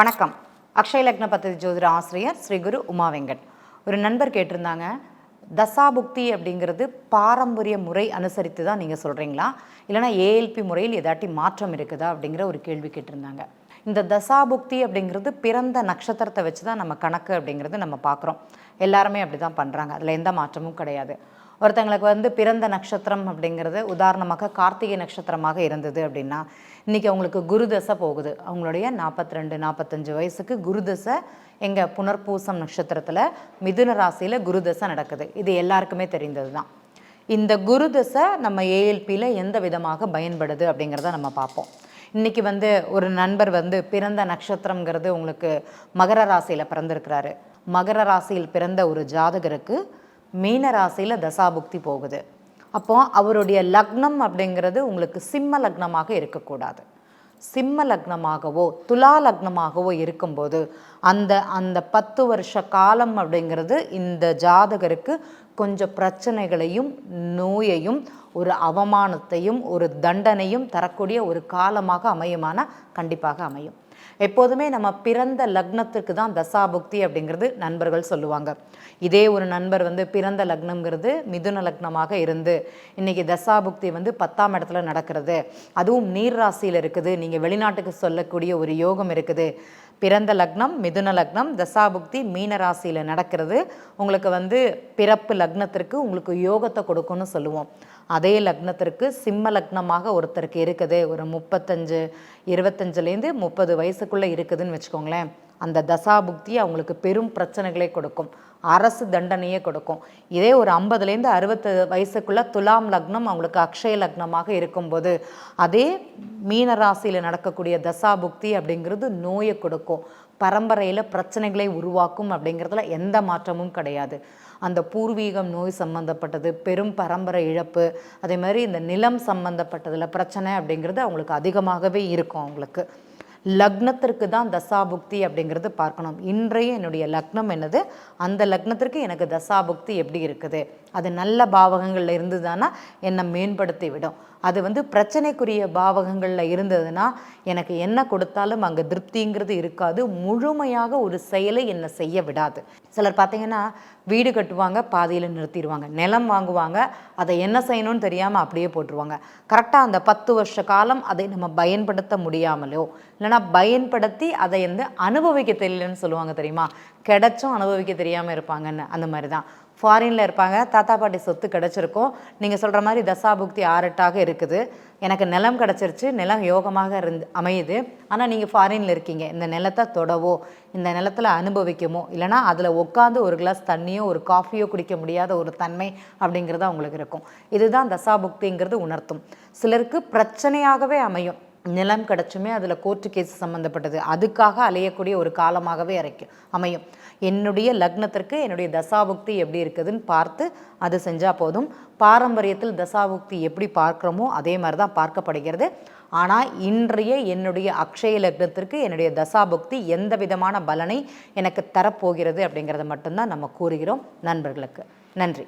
வணக்கம். அக்ஷய லக்ன பദ്ധதி ஜோதிட ஆசிரியர் ஸ்ரீ குரு உமா வெங்கட். ஒரு நண்பர் கேட்டிருந்தாங்க தசாபுக்தி அப்படிங்கிறது பாரம்பரிய முறை அனுசரித்து தான் நீங்கள் சொல்கிறீங்களா இல்லைனா ஏஎல்பி முறையில் ஏதாட்டி மாற்றம் இருக்குதா அப்படிங்கிற ஒரு கேள்வி கேட்டிருந்தாங்க. இந்த தசாபுக்தி அப்படிங்கிறது பிறந்த நட்சத்திரத்தை வச்சு தான் நம்ம கணக்கு அப்படிங்கிறது நம்ம பார்க்குறோம். எல்லாருமே அப்படி தான் பண்ணுறாங்க அதில் எந்த மாற்றமும் கிடையாது. ஒருத்தங்களுக்கு வந்து பிறந்த நட்சத்திரம் அப்படிங்கிறது உதாரணமாக கார்த்திகை நட்சத்திரமாக இருந்தது அப்படின்னா இன்றைக்கி அவங்களுக்கு குரு தசை போகுது. அவங்களுடைய நாற்பத்தி ரெண்டு நாற்பத்தஞ்சு வயசுக்கு குரு தசை எங்கள் புனர்பூசம் நட்சத்திரத்தில் மிதுன ராசியில் குரு தசை நடக்குது. இது எல்லாருக்குமே தெரிந்தது தான் இந்த குரு தசை நம்ம ஏஎல்பியில் எந்த விதமாக பயன்படுது அப்படிங்கிறத நம்ம பார்ப்போம். இன்றைக்கி வந்து ஒரு நண்பர் வந்து பிறந்த நட்சத்திரங்கிறது உங்களுக்கு மகர ராசியில் பிறந்திருக்கிறாரு. மகர ராசியில் பிறந்த ஒரு ஜாதகருக்கு மீனராசியில் தசாபுக்தி போகுது. அப்போ அவருடைய லக்னம் அப்படிங்கிறது உங்களுக்கு சிம்ம லக்னமாக இருக்கக்கூடாது. சிம்ம லக்னமாகவோ துலா லக்னமாகவோ இருக்கும்போது அந்த அந்த பத்து வருஷ காலம் அப்படிங்கிறது இந்த ஜாதகருக்கு கொஞ்சம் பிரச்சனைகளையும் நோயையும் ஒரு அவமானத்தையும் ஒரு தண்டனையும் தரக்கூடிய ஒரு காலமாக அமையுமான கண்டிப்பாக அமையும். எப்போதுமே நம்ம பிறந்த லக்னத்துக்கு தான் தசாபுக்தி அப்படிங்கிறது நண்பர்கள் சொல்லுவாங்க. இதே ஒரு நண்பர் வந்து பிறந்த லக்னங்கிறது மிதுன லக்னமாக இருந்து இன்றைக்கி தசாபுக்தி வந்து பத்தாம் இடத்துல நடக்கிறது. அதுவும் நீர் ராசியில் இருக்குது. நீங்கள் வெளிநாட்டுக்கு சொல்லக்கூடிய ஒரு யோகம் இருக்குது. பிறந்த லக்னம் மிதுன லக்னம் தசாபுக்தி மீன ராசியில் நடக்கிறது. உங்களுக்கு வந்து பிறப்பு லக்னத்திற்கு உங்களுக்கு யோகத்தை கொடுக்கும்னு சொல்லுவோம். அதே லக்னத்திற்கு சிம்ம லக்னமாக ஒருத்தருக்கு இருக்குது. ஒரு முப்பத்தஞ்சு இருபத்தஞ்சுலேருந்து முப்பது வயசுக்குள்ளே இருக்குதுன்னு வச்சுக்கோங்களேன். அந்த தசாபுக்தி அவங்களுக்கு பெரும் பிரச்சனைகளை கொடுக்கும். அரசு தண்டனையே கொடுக்கும். இதே ஒரு ஐம்பதுலேருந்து அறுபத்து வயசுக்குள்ள துலாம் லக்னம் அவங்களுக்கு அக்ஷய லக்னமாக இருக்கும்போது அதே மீன ராசியில் நடக்கக்கூடிய தசாபுக்தி அப்படிங்கிறது நோயை கொடுக்கும். பரம்பரையில் பிரச்சனைகளை உருவாக்கும் அப்படிங்கிறதுல எந்த மாற்றமும் கிடையாது. அந்த பூர்வீகம் நோய் சம்மந்தப்பட்டது பெரும் பரம்பரை இழப்பு அதே மாதிரி இந்த நிலம் சம்மந்தப்பட்டதில் பிரச்சனை அப்படிங்கிறது அவங்களுக்கு அதிகமாகவே இருக்கும் அவங்களுக்கு. லக்னத்திற்கு தான் தசாபுக்தி அப்படிங்கிறது பார்க்கணும். இன்றைய என்னுடைய லக்னம் என்னது? அந்த லக்னத்திற்கு எனக்கு தசாபுக்தி எப்படி இருக்குது? அது நல்ல பாவகங்களில் இருந்ததுன்னா என்னை மேம்படுத்தி விடும் அது வந்து பிரச்சனைக்குரிய பாவகங்களில் இருந்ததுன்னா எனக்கு என்ன கொடுத்தாலும் அங்கே திருப்திங்கிறது இருக்காது. முழுமையாக ஒரு செயலை என்னை செய்ய விடாது. சிலர் பார்த்தீங்கன்னா வீடு கட்டுவாங்க பாதியில் நிறுத்திடுவாங்க. நிலம் வாங்குவாங்க அதை என்ன செய்யணும்னு தெரியாமல் அப்படியே போட்டுருவாங்க. கரெக்டாக அந்த பத்து வருஷ காலம் அதை நம்ம பயன்படுத்த முடியாமலோ இல்லைனா பயன்படுத்தி அதை வந்து அனுபவிக்க தெரியலன்னு சொல்லுவாங்க தெரியுமா? கிடைச்சும் அனுபவிக்க தெரியாமல் இருப்பாங்கன்னு அந்த மாதிரி தான் ஃபாரினில் இருப்பாங்க தாத்தா பாட்டி சொத்து கிடச்சிருக்கும். நீங்கள் சொல்கிற மாதிரி தசாபுக்தி ஆரட்டாக இருக்குது. எனக்கு நிலம் கிடச்சிருச்சு நிலம் யோகமாக இருந்து அமையுது. ஆனால் நீங்கள் ஃபாரினில் இருக்கீங்க. இந்த நிலத்தை தொடவோ இந்த நிலத்தில் அனுபவிக்குமோ இல்லைனா அதில் உட்காந்து ஒரு கிளாஸ் தண்ணியோ ஒரு காஃபியோ குடிக்க முடியாத ஒரு தன்மை அப்படிங்கிறது அவங்களுக்கு இருக்கும். இதுதான் தசாபுக்திங்கிறது உணர்த்தும். சிலருக்கு பிரச்சனையாகவே அமையும். நிலம் கிடச்சுமே அதில் கோர்ட்டு கேஸ் சம்மந்தப்பட்டது அதுக்காக அலையக்கூடிய ஒரு காலமாகவே அரைக்கும் அமையும். என்னுடைய லக்னத்திற்கு என்னுடைய தசாபுக்தி எப்படி இருக்குதுன்னு பார்த்து அது செஞ்சால் போதும். பாரம்பரியத்தில் தசாபுக்தி எப்படி பார்க்குறோமோ அதே மாதிரி தான் பார்க்கப்படுகிறது. ஆனால் இன்றைய என்னுடைய அக்ஷய லக்னத்திற்கு என்னுடைய தசாபுக்தி எந்த விதமான பலனை எனக்கு தரப்போகிறது அப்படிங்கிறத மட்டும்தான் நம்ம கூறுகிறோம். நண்பர்களுக்கு நன்றி.